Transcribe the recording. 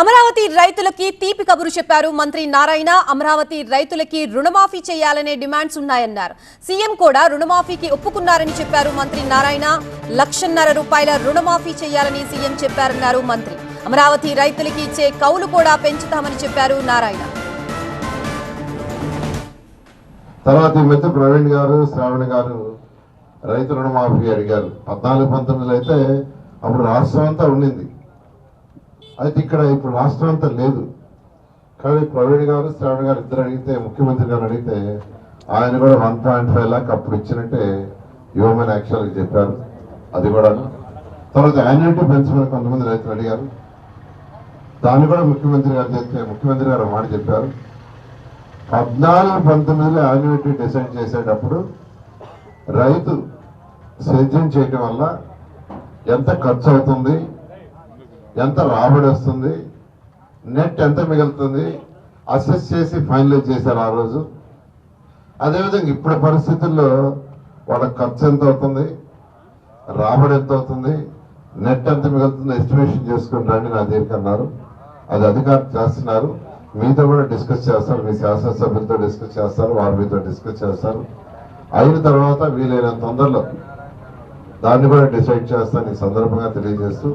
అమరావతి రైతులకి తీపి కబురు చెప్పారు మంత్రి నారాయణ. అమరావతి రైతులకి రుణమాఫీ చేయాలనే డిమాండ్స్ ఉన్నాయన్నారు. సీఎం కూడా రుణమాఫీకి ఒప్పుకున్నారని చెప్పారు మంత్రి నారాయణ. లక్షన్నర రూపాయల రుణమాఫీ చేయాలని సీఎం చెప్పారన్నారు మంత్రి. అమరావతి రైతులకి ఇచ్చే కౌలు కూడా పెంచుతామని చెప్పారు నారాయణ. తర్వాత మిత్ర ప్రవీణ్ గారు శ్రావణ్ గారు రైతు రుణమాఫీ అడిగారు. పద్నాలుగు పంతొమ్మిదిలో అయితే అప్పుడు రాష్ట్రం అంతా ఉండింది. అయితే ఇక్కడ ఇప్పుడు రాష్ట్రం అంతా లేదు. కానీ ప్రవీణ్ గారు శ్రావణ్ గారు ఇద్దరు అడిగితే ముఖ్యమంత్రి గారు అడిగితే ఆయన కూడా వన్ పాయింట్ ఫైవ్ ల్యాక్ అప్పుడు ఇచ్చినట్టే హ్యూమన్ యాక్చువల్గా చెప్పారు. అది కూడా తర్వాత యాన్యుటీ పెంచమని కొంతమంది రైతులు అడిగారు. దాన్ని కూడా ముఖ్యమంత్రి గారు చెప్తే ముఖ్యమంత్రి గారు మాట చెప్పారు. పద్నాలుగు పంతొమ్మిదిలో యాన్యుటీ డిసైడ్ చేసేటప్పుడు రైతు సేద్యం చేయటం వల్ల ఎంత ఖర్చు అవుతుంది? ఎంత రాబడి వస్తుంది నెట్ ఎంత మిగులుతుంది అసెస్ చేసి ఫైనలైజ్ చేశారు ఆ రోజు. అదేవిధంగా ఇప్పుడు పరిస్థితుల్లో వాళ్ళ ఖర్చు ఎంత అవుతుంది రాబడి ఎంత అవుతుంది నెట్ ఎంత మిగులుతుంది ఎస్టిమేషన్ చేసుకుని రండి నా దగ్గరికి అన్నారు. అది అధికారులు చేస్తున్నారు. మీతో కూడా డిస్కస్ చేస్తారు మీ శాసనసభ్యులతో డిస్కస్ చేస్తారు వారు మీతో డిస్కస్ చేస్తారు. అయిన తర్వాత వీలైన తొందరలో దాన్ని కూడా డిసైడ్ చేస్తాను ఈ సందర్భంగా తెలియజేస్తూ